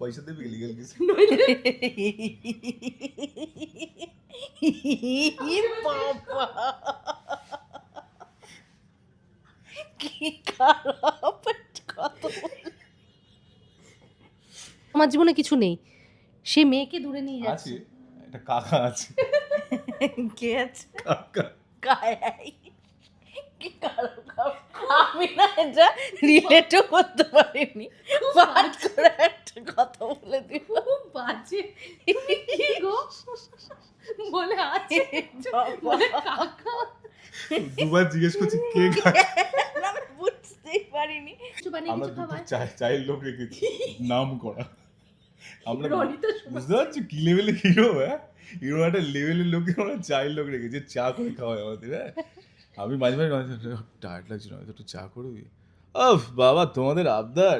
পয়সা দেবে লিগেল কিছু বাবা কি খারাপ কত আমার জীবনে কিছু নেই. সে মেয়েকে দূরে নিয়ে যাচ্ছে। একটা কাকা আছে। কে আছে? কাকা। কায়াই কি। আমি না এটা রিলেটও করতে পারিনি। পাঠ করে কথা বলে দিব বাজে। কি গো? বলে আছে বলে কাকা। দুবার জিজ্ঞেস করছি কে আমি বুঝতেই পারিনি। আমরা দুটো চাই চাইল্ড লোক রেখেছি। নাম করা। আমরা বুঝতে পারছ কি লেভেলে হিরো হ্যাঁ? হিরো একটা লেভেলের লোকে আমরা চাইল্ড লোক রেখেছি চা করে খাওয়াই আমাদের হ্যাঁ? আমি মাঝে মাঝে টায়ার্ড লাগছে নয় একটু চা করবি অফ বাবা তোমাদের আবদার।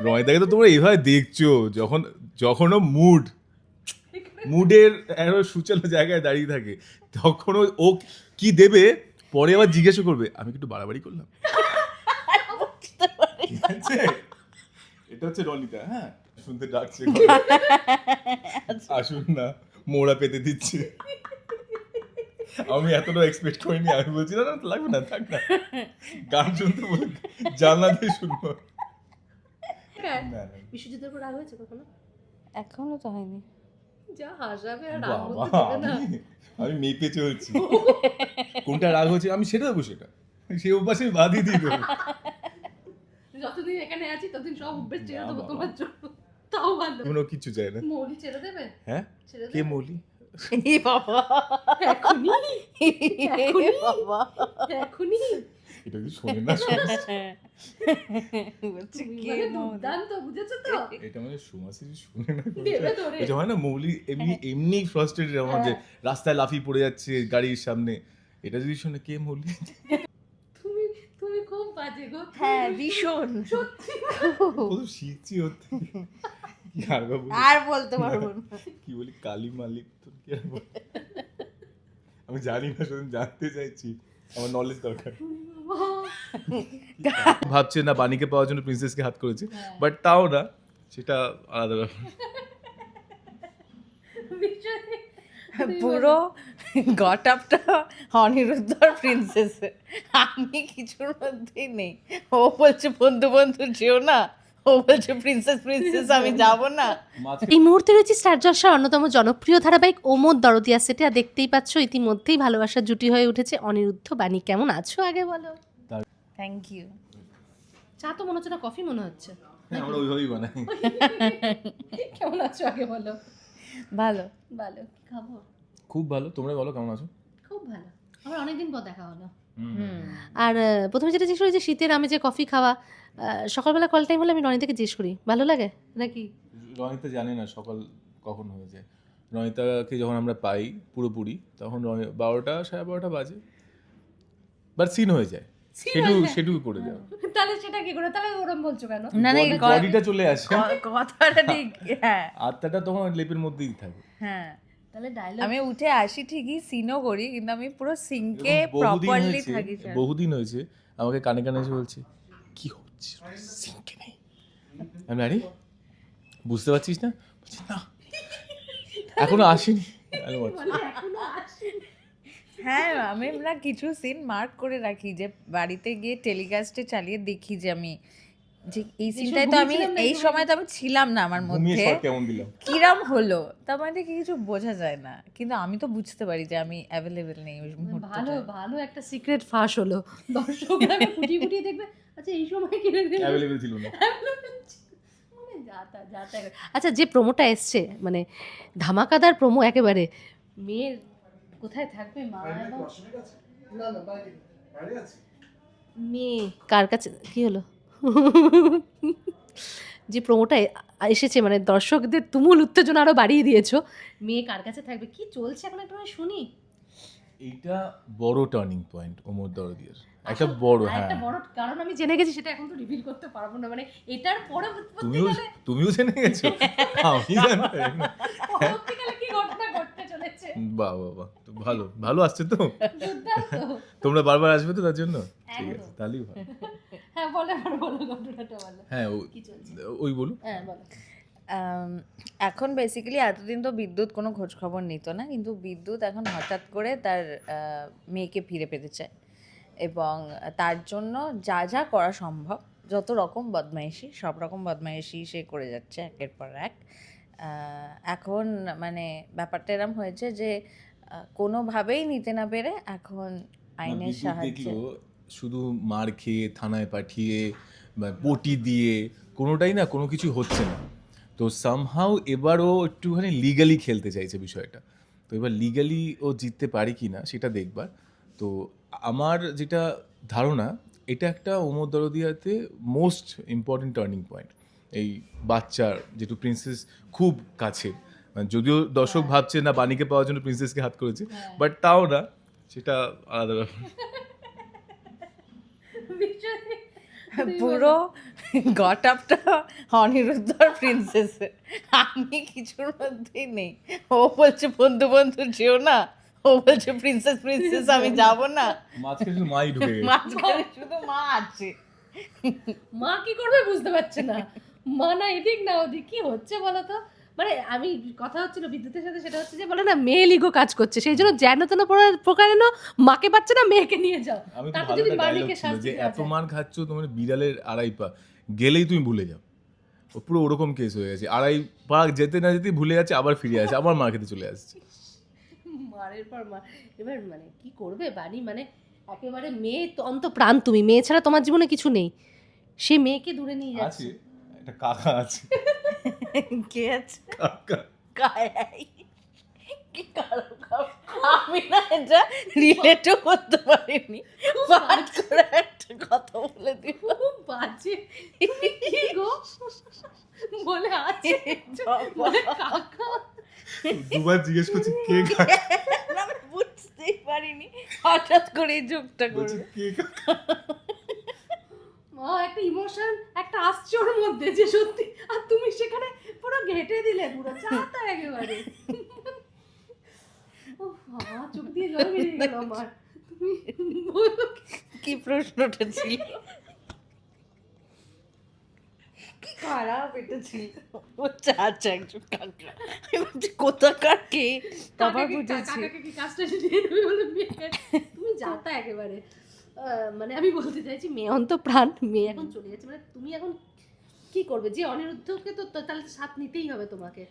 রয়দাকে তো তোমরা এইভাবে দেখছ যখন যখনও মুড মুডের একটা সুচালো জায়গায় দাঁড়িয়ে থাকে তখন ও- ও কি দেবে পরে আবার জিজ্ঞাসা করবে আমি একটু বাড়াবাড়ি করলাম? ঠিক আছে? এটা হচ্ছে রনিতা হ্যাঁ? শুনতে ডাকছে। আসুন না মোড়া পেতে দিচ্ছে। আমি এতটা এক্সপেক্ট করিনি আমি বলছি না না লাগবে না থাক না। গান শুনতে বলে জানলা দিয়ে শুনব। হ্যাঁ, বিশ্বজিতের উপর রাগ হয়েছে কখনো? এখনও তো হয়নি। যা হাসাবে আর রাগ না। আমি মেপে চলছি। কোনটা রাগ হচ্ছে আমি সেটা দেবো সেটা। সে উপাসে বাদই দিয়ে দেবো। যতদিন এখানে আছি ততদিন সব অভ্যেস ছেড়ে দেবো। তোমার জন্য। তাও ভালো কোনো কিছু চাই না। মৌলি ছেড়ে দেবে? হ্যাঁ? কে মৌলি? এ বাবা। এখনই এ বাবা। এখনই এটা কি শোনে না? শোনে? বলছে কে মানে দুর্দান্ত বুঝেছ তো? এটা মানে শুনে না হয় না মৌলি এমনি এমনি ফ্রাস্ট্রেটেড আমার যে রাস্তায় লাফিয়ে পড়ে যাচ্ছে গাড়ির সামনে। এটা যদি শুনে কে মৌলি? তুমি তুমি খুব বাজে গো। হ্যাঁ ভীষণ। সত্যি শিখছি ওর থেকে। আর আর বলতে পারব না কি বলি কালী মালিক তো কি আর আমি জানি না শুধু জানতে চাইছি আমার নলেজ দরকার ভাবছে না বাণীকে পাওয়ার জন্য প্রিন্সেসকে হাত করেছে বাট তাও না সেটা আলাদা ব্যাপার পুরো গট আপটা অনিরুদ্ধ প্রিন্সেস আমি কিছুর মধ্যেই নেই ও বলছে বন্ধু বন্ধু যেও না ও বলছে প্রিন্সেস প্রিন্সেস আমি যাব না। এই মুহূর্তে রয়েছে স্টার জলসার অন্যতম জনপ্রিয় ধারাবাহিক ওমর দরদিয়া সেটে আর দেখতেই পাচ্ছ ইতিমধ্যেই ভালোবাসার জুটি হয়ে উঠেছে অনিরুদ্ধ বাণী। কেমন আছো আগে বলো? থ্যাংক ইউ চা তো মনে হচ্ছে না কফি মনে হচ্ছে। হ্যাঁ, আমরা ওইভাবেই বানাই। কেমন আছো আগে বলো? ভালো। ভালো কি খাব খুব ভালো। তোমরা বলো কেমন আছো? খুব ভালো। আমার অনেকদিন পর দেখা হলো। আর প্রথমে যেটা জিজ্ঞেস করি যে শীতের আমি যে কফি খাওয়া সকালবেলা কল টাইম হলে আমি রনিতাকে জিজ্ঞেস করি ভালো লাগে নাকি? রনিতা জানে না সকাল কখন হয়ে যায়। রনিতাকে যখন আমরা পাই পুরোপুরি তখন বারোটা সাড়ে বারোটা বাজে। বাট সিন হয়ে যায়। সেটু সেটু করে যাও তাহলে সেটা কি করে? তাহলে ওরম বলছো কেন? না না বডিটা চলে আসে। কথাটা ঠিক হ্যাঁ। আত্মাটা তখন লেপের মধ্যেই থাকে। হ্যাঁ। তাহলে ডায়লগ আমি উঠে আসি ঠিকই সিনও করি কিন্তু আমি পুরো সিঙ্কে প্রপারলি থাকি বহুদিন হয়েছে আমাকে কানে কানে এসে বলছে কি হচ্ছে? সিঙ্কে নেই। আমি আরে বুঝতে পারছিস না? বলছি না। এখনও আসেনি। হ্যাঁ আমি না কিছু সিন মার্ক করে রাখি যে বাড়িতে গিয়ে টেলিকাস্টে চালিয়ে দেখি যে আমি যে এই সিনটাই তো আমি এই সময় তো আমি ছিলাম না আমার মধ্যে। কিরাম হলো? তার মানে কিছু বোঝা যায় না। কিন্তু আমি তো বুঝতে পারি যে আমি অ্যাভেলেবেল নেই ওই ভালো মুহূর্তে ভালো একটা সিক্রেট ফাঁস হলো। দর্শকরা ফুটিয়ে ফুটিয়ে দেখবে আচ্ছা এই সময় কিনে দিল অ্যাভেলেবেল ছিল না। মানে তা, তা। আচ্ছা যে প্রোমোটা এসছে মানে ধামাকাদার প্রোমো একেবারে মেয়ের কোথায় থাকবে মা মেয়ে কার কাছে কি হলো? যে প্রোমোটা এসেছে মানে দর্শকদের তুমুল উত্তেজনা আরও বাড়িয়ে দিয়েছ। মেয়ে কার কাছে থাকবে? কি চলছে এখন একটু শুনি। এইটা বড় টার্নিং পয়েন্ট ওমর দরদিয়ার। একটা বড় হ্যাঁ। একটা বড় কারণ আমি জেনে গেছি সেটা এখন তো রিভিল করতে পারব না। মানে এটার পরে তুমিও তুমিও জেনে গেছো? আমি পরবর্তীকালে কি ঘটনা ঘটতে চলেছে? বাহ বাহ বাহ। তো ভালো ভালো আসছে তো। দুর্দান্ত। তোমরা বারবার আসবে তো তার জন্য? ঠিক আছে। তাহলেই ভালো। হ্যাঁ বলো আর বলো ঘটনাটা বলো। হ্যাঁ কি চলছে? ওই বলুন। হ্যাঁ বলো। এখন বেসিক্যালি এতদিন তো বিদ্যুৎ কোনো খোঁজ খবর নিত না কিন্তু বিদ্যুৎ এখন হঠাৎ করে তার মেয়েকে ফিরে পেতে চায় এবং তার জন্য যা যা করা সম্ভব যত রকম বদমাইশি সব রকম বদমাইশি সে করে যাচ্ছে একের পর এক। এখন মানে ব্যাপারটা এরম হয়েছে যে কোনোভাবেই নিতে না পেরে এখন আইনের সাহায্যে শুধু মার খেয়ে থানায় পাঠিয়ে বা পটি দিয়ে কোনোটাই না কোনো কিছু হচ্ছে না। তো সামহাও এবারও একটুখানি লিগালি খেলতে চাইছে বিষয়টা। তো এবার লিগালি ও জিততে পারে কি না সেটা দেখবার। তো আমার যেটা ধারণা এটা একটা ওমর দরদিয়াতে মোস্ট ইম্পর্টেন্ট টার্নিং পয়েন্ট এই বাচ্চার যেটু প্রিন্সেস খুব কাছে মানে যদিও দর্শক ভাবছে না বাণীকে পাওয়ার জন্য প্রিন্সেসকে হাত করেছে বাট তাও না সেটা আলাদা ব্যাপার। পুরো গট আপটা অনিরুদ্ধ আর প্রিন্সেস আমি কিছুর মধ্যেই নেই। ও বলছে বন্ধু বন্ধু যেও না। ও বলছে প্রিন্সেস প্রিন্সেস আমি যাব না। মাঝখানে শুধু মাই ঢুকে মাঝখানে শুধু মা আছে। মা কি করবে বুঝতে পারছে না। মা না এদিক না ওদিক কি হচ্ছে বলো তো? মানে আমি কথা হচ্ছিল বিদ্যুতের সাথে সেটা হচ্ছে যে বলে না মেয়ে লিগো কাজ করছে। সেই জন্য যেন তেন প্রকারে মাকে পাচ্ছে না মেয়েকে নিয়ে যাও। আমি তো তারপর ভালো যদি শাস্তি যে এত। মার খাচ্ছ তোমার বিড়ালের আড়াই পা। গেলেই তুমি ভুলে যাও। পুরো ওরকম কেস হয়ে গেছে। আড়াই পা যেতে না যেতে ভুলে যাচ্ছে আবার ফিরে আসছে আবার মার খেতে চলে আসছে। মারের পর মার এবার মানে কি করবে বাণী মানে একেবারে মেয়ে তো অন্ত প্রাণ তুমি। মেয়ে ছাড়া তোমার জীবনে কিছু নেই। সে মেয়েকে দূরে নিয়ে আছে। যাচ্ছে। একটা কাকা আছে। কে আছে কারও কারো- আমি না এটা রিলেটও করতে পারিনি। পাঠ করে একটা কথা বলে দিব বাজে। গো? বলে আছে বলে কাকা। দুবার জিজ্ঞেস করছি কে কাকা? বুঝতেই পারিনি। হঠাৎ করে এই করবে কে কাকা? একটা ইমোশন একটা ওর মধ্যে যে সত্যি। আর তুমি সেখানে পুরো ঘেটে দিলে পুরো চাটা একেবারে। ও বাবা চোখ দিয়ে জল বেরিয়ে গেল আমার। তুমি কি? প্রশ্নটা ছিল? কি খারাপ এটা ছিল? হচ্ছে আচ্ছা একজন বলছি কোথাকার কে? তারপর কাকাকে- বুঝেছি। কাকাকে কি কাজটা দিয়ে দেবে বলে তুমি যাতা একেবারে। মানে আমি বলতে চাইছি মেয়ে অন্ত প্রাণ মেয়ে এখন চলে যাচ্ছে। মানে তুমি এখন কি করবে? যে অনিরুদ্ধকে তো তাহলে সাথ নিতেই হবে তোমাকে।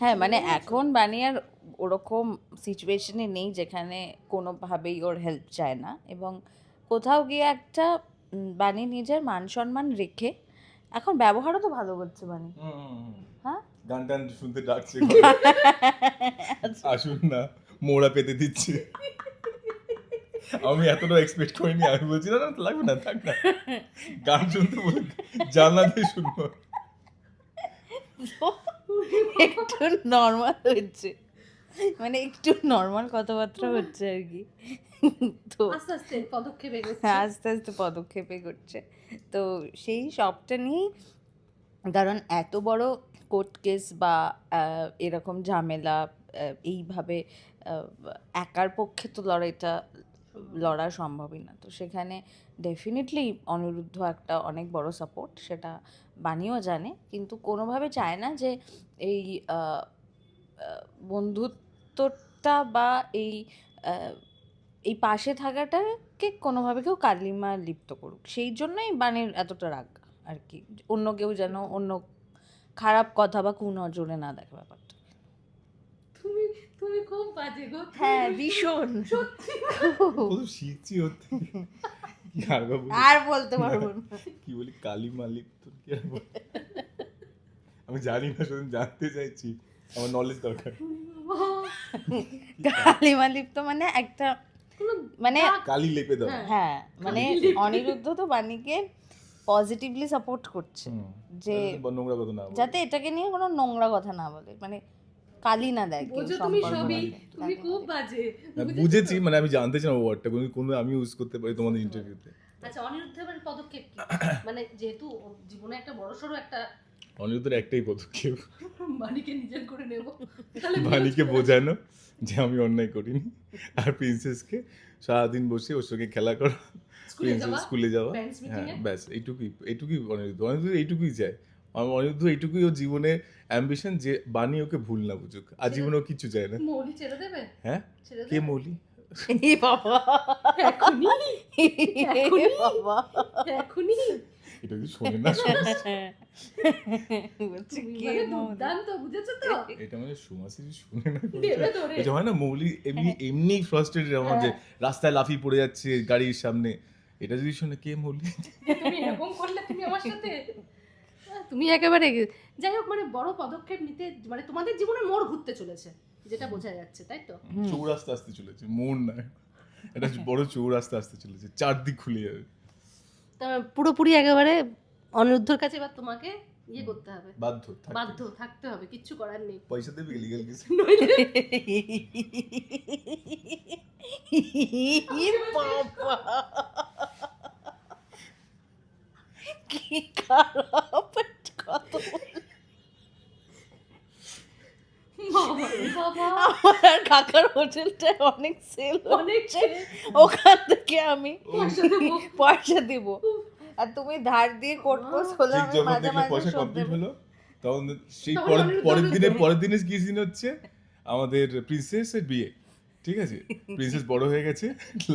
হ্যাঁ মানে এখন বানিয়ার ওরকম সিচুয়েশনে নেই যেখানে কোনোভাবেই ওর হেল্প চায় না। এবং কোথাও গিয়ে একটা বানি নিজের মান সম্মান রেখে এখন ব্যবহারও তো ভালো করছে বানি হ্যাঁ? গান টান শুনতে ডাকছে। আসুন না মোড়া পেতে দিচ্ছে। আমি এতটা এক্সপেক্ট করিনি আমি বলছি না না লাগবে না থাক না। গান শুনতে বলে জানলা দিয়ে শুনব। একটু নর্মাল হচ্ছে। মানে একটু নর্মাল কথাবার্তা হচ্ছে আর কি। তো আস্তে আস্তে পদক্ষেপ এগোচ্ছে। হ্যাঁ আস্তে আস্তে পদক্ষেপে করছে তো সেই সবটা নিয়েই কারণ এত বড় কোর্ট কেস বা এরকম ঝামেলা এইভাবে একার পক্ষে তো লড়াইটা লড়া সম্ভবই না। তো সেখানে ডেফিনেটলি অনিরুদ্ধ একটা অনেক বড় সাপোর্ট সেটা বানিয়েও জানে। কিন্তু কোনোভাবে চায় না যে এই বন্ধুত্বটা বা এই এই পাশে থাকাটাকে কোনোভাবে কেউ কালিমা লিপ্ত করুক। সেই জন্যই বাণীর এতটা রাগ আর কি। অন্য কেউ যেন অন্য খারাপ কথা বা কুনজরে না দেখে ব্যাপারটা। তুমি খুব বাজে গো হ্যাঁ ভীষণ। সত্যি কত শিখছি ওর থেকে। আর বলতে পারব না। কি বলি কালী মালিক তোর কি আর বলি? আমি জানি না শুধু জানতে চাইছি। আমার নলেজ দরকার। কালিমা লিপ্ত মানে একটা মানে দাগ- কালি লেপে দাও হ্যাঁ। হ্যাঁ মানে অনিরুদ্ধ তো বাণীকে পজিটিভলি সাপোর্ট করছে যে নোংরা কথা না যাতে এটাকে নিয়ে কোনো নোংরা কথা না বলে। মানে কালি না দেয় বোঝো তুমি সবই তুমি খুব বাজে বুঝেছি মানে আমি জানতে চাই ওয়ার্ডটা কোনো কোনো আমি ইউজ করতে পারি তোমাদের ইন্টারভিউতে আচ্ছা অনিরুদ্ধ এবার পদক্ষেপ কি? মানে যেহেতু জীবনে একটা বড়সড় একটা অনিরুদ্ধের একটাই পদক্ষেপ। বাণীকে নিজের করে নেব। বাণীকে বোঝানো যে আমি অন্যায় করিনি। আর প্রিন্সেসকে সারাদিন বসে ওর সঙ্গে খেলা করা। স্কুলে প্রিন্সেস যাওয়া? স্কুলে যাওয়া। হ্যাঁ ব্যাস এইটুকুই এইটুকুই অনিরুদ্ধ। অনিরুদ্ধ এইটুকুই চায়। আমার অনিরুদ্ধ এইটুকুই ওর জীবনে অ্যাম্বিশন যে বানি ওকে ভুল না বুঝুক। আর জীবনে ও কিচ্ছু চায় না। মৌলি ছেড়ে দেবে? হ্যাঁ? কে মৌলি? বাবা। এখনই? এখনই? বাবা এখনই? এটা কি শোনে না? মানে এটা মানে শুনে না এটা হয় না মৌলি এমনি এমনি ফ্রাস্ট্রেটেড আমার যে রাস্তায় লাফিয়ে পড়ে যাচ্ছে গাড়ির সামনে। এটা যদি শুনে কে মৌলি? তুমি এরকম করলে তুমি আমার সাথে? তুমি একেবারে যাই হোক মানে বড় পদক্ষেপ নিতে মানে তোমাদের জীবনে মোড় ঘুরতে চলেছে যেটা বোঝা যাচ্ছে তাই তো? হুম। চৌরাস্তা আসতে চলেছে মন না। এটা বড় চৌরাস্তা আসতে চলেছে চারদিক খুলে যাবে। তা পুরোপুরি একেবারে অনিরুদ্ধর কাছে এবার তোমাকে ইয়ে করতে হবে। বাধ্য বাধ্য থাকতে হবে কিচ্ছু করার নেই। পয়সা দেবে লিগাল কিছু? বাবা! কি খারাপ কত? আমার কাকার হোটেলটা অনেক সেল অনেক ওখান থেকে আমি পয়সা দিব। আর তুমি ধার দিয়ে আমি মাঝে মাঝে কমপ্লিট হলো তখন সেই পরের পরের দিনে পরের দিনে কি সিন হচ্ছে? আমাদের প্রিন্সেসের বিয়ে ঠিক আছে? প্রিন্সেস বড় হয়ে গেছে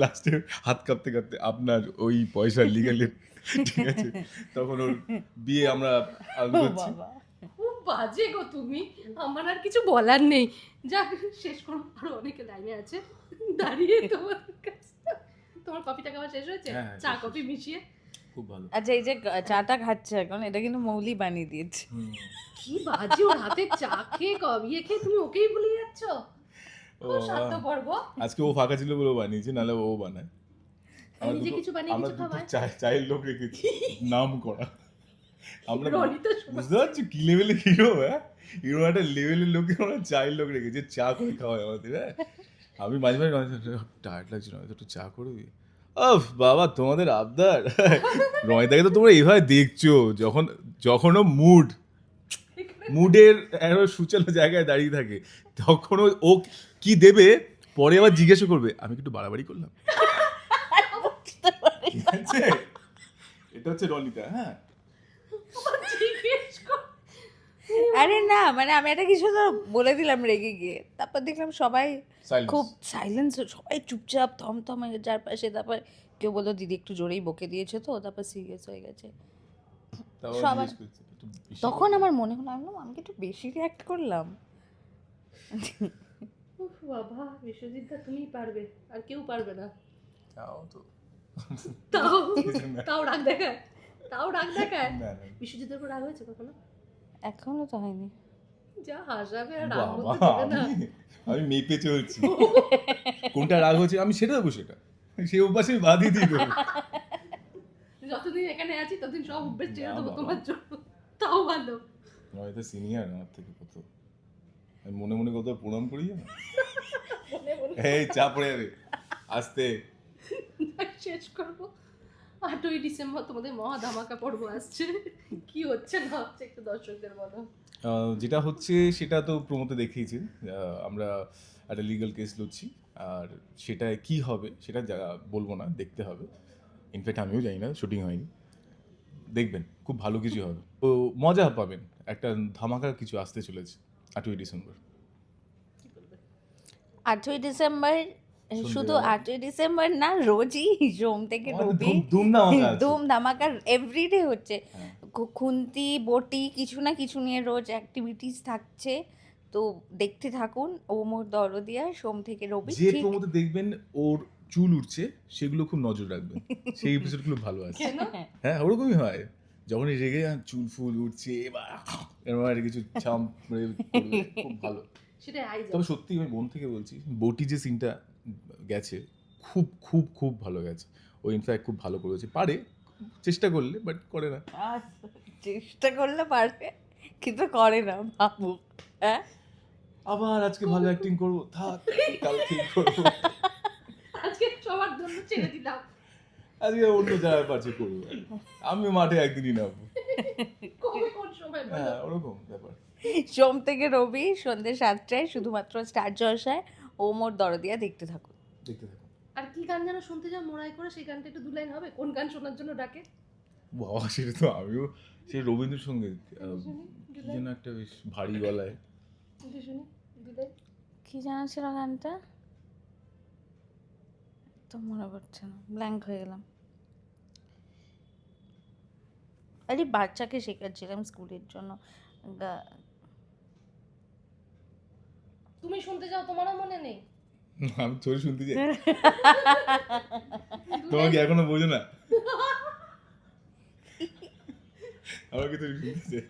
লাস্টে হাত কাঁপতে কাঁপতে আপনার ওই পয়সা লিগালি ঠিক আছে। তখন ওর বিয়ে আমরা বাবা। খুব বাজে গো তুমি। আমার আর কিছু বলার নেই। যাক শেষ করো। আরও অনেকে লাইনে আছে। দাঁড়িয়ে তোমার কাছে। তোমার কফিটা খাওয়া শেষ হয়েছে? হ্যাঁ, চা কফি মিশিয়ে। খুব ভালো। আচ্ছা এই যে চাটা খাচ্ছে এখন এটা কিন্তু মৌলি বানিয়ে দিয়েছে। কি বাজে ওর হাতে চা। খেয়ে ক- ইয়ে খেয়ে তুমি ওকেই ভুলে যাচ্ছ? ও স্বার্থপর গো। আজকে ও ফাঁকা ছিল বলে ও বানিয়েছে নাহলে ও বানায়। নিজে কিছু বানিয়ে আমরা কিছু দুটো খাওয়ায় চায়ের লোক রেখেছি। নাম করা। আমরা তো বুঝতে পারছ কি লেভেলে হিরো হ্যাঁ? হিরো একটা লেভেলের লোককে আমরা চায়ের লোক রেখেছি চা করে খাওয়াই আমাদের হ্যাঁ? আমি মাঝে মাঝে টায়ার্ড লাগছে নয় একটু চা করবি ওফ বাবা তোমাদের আবদার। রয়দাকে তো তোমরা এইভাবে দেখছ যখন যখনও মুড মুডের একটা সুচালো জায়গায় দাঁড়িয়ে থাকে তখন ও- ও কি দেবে? পরে আবার জিজ্ঞাসা করবে আমি একটু বাড়াবাড়ি করলাম? ঠিক আছে এটা হচ্ছে রনিতা হ্যাঁ। আরে না মানে আমি একটা কিছু তো বলে দিলাম রেগে গিয়ে। তারপর দেখলাম সবাই খুব সাইলেন্স সবাই চুপচাপ থমথম হয়ে যার পাশে তারপর কেউ বলল দিদি একটু জোরেই বকে দিয়েছে তো তারপর সিরিয়াস হয়ে গেছে। সবার- তখন আমার মনে হলো আমি বললাম, আমি একটু বেশি রিয়াক্ট করলাম? বাবা বিশ্বজিৎ দা তুমিই পারবে আর কেউ পারবে না। তাও তো। তাও তাও রাগ দেখায়। তাও রাগ দেখায়? না, না। বিশ্বজিতের উপর রাগ হয়েছে কখনো? এখনও তো হয়নি। যা হাসাবে আর রাগ না। আমি মেপে চলছি। কোনটা রাগ হচ্ছে আমি সেটা দেবো সেটা। সে অভ্যাসে বাদই দিয়ে দেবো যতদিন এখানে আছি ততদিন সব অভ্যেস ছেড়ে না দেবো তোমার জন্য। তাও ভালো নয়তো সিনিয়র আমার থেকে কত? আমি মনে মনে কত প্রণাম করি জানো? মনে এই চা পড়ে যাবে আসতে। শেষ করব। আটই ডিসেম্বর তোমাদের মহা ধামাকা পর্ব আসছে। কি হচ্ছে না হচ্ছে একটু দর্শকদের বলো। যেটা হচ্ছে সেটা তো প্রমোতে দেখিয়েছি। আমরা একটা লিগ্যাল কেস লড়ছি। আর সেটা কি হবে সেটা যা- বলব না দেখতে হবে। ইনফ্যাক্ট আমিও জানি না শুটিং হয়নি। দেখবেন খুব ভালো কিছু হবে। তো মজা পাবেন একটা ধামাকা কিছু আসতে চলেছে আটই ডিসেম্বর। আটই ডিসেম্বর শুধু আটই ডিসেম্বর না রোজই সোম থেকে রবি ধুম- ধুম ধামাকা এভরিডে হচ্ছে। হ্যাঁ। খুন্তি বটি কিছু না কিছু নিয়ে রোজ অ্যাক্টিভিটিস থাকছে। তো দেখতে থাকুন ও মোর দরদিয়া সোম থেকে রবি যে প্রমোতে দেখবেন ওর চুল উঠছে সেগুলো খুব নজর রাখবেন। সেই এপিসোডগুলো ভালো আছে। হ্যাঁ ওরকমই হয়। যখনই রেগে যান চুল ফুল উঠছে এরকম একটা কিছু চাম খুব ভালো। সেটাই আই তবে সত্যি আমি বোন থেকে বলছি বটি যে সিনটা গেছে খুব খুব খুব ভালো গেছে। ও ইনফ্যাক্ট খুব ভালো করেছে। পারে চেষ্টা করলে বাট করে না। চেষ্টা করলে পারবে কিন্তু করে না বাবু হ্যাঁ? আবার আজকে ভালো অ্যাক্টিং করব। থাক কাল ঠিক করব। আজকে সবার জন্য ছেড়ে দিলাম। আজকে অন্য জায়গায় পাচ্ছে করব। আমি মাঠে একদিনই নামবো। কবে কোন সময় বলো? হ্যাঁ ওরকম ব্যাপার। সোম থেকে রবি সন্ধ্যে সাতটায় শুধুমাত্র স্টার জলসায়। ও মোর দরদিয়া দেখতে থাকুন দেখতে থাকুন। আর কি গান যেন শুনতে যাও মোড়াই করে সেই গানটা একটু দু লাইন হবে কোন গান শোনার জন্য ডাকে? বাবা সেটা তো আমিও সেই রবীন্দ্রসঙ্গীত যেন একটা বেশ ভারী গলায়। কি জানা ছিল গানটা? তো মনে পড়ছে না ব্ল্যাঙ্ক হয়ে গেলাম। আরে বাচ্চাকে শেখাচ্ছিলাম স্কুলের জন্য তুমি শুনতে যাও তোমারও মনে নেই। আমি তোর শুনতে চাই। তোমার কি এখনও বোঝো না? আমাকে তো শুনতে চাই।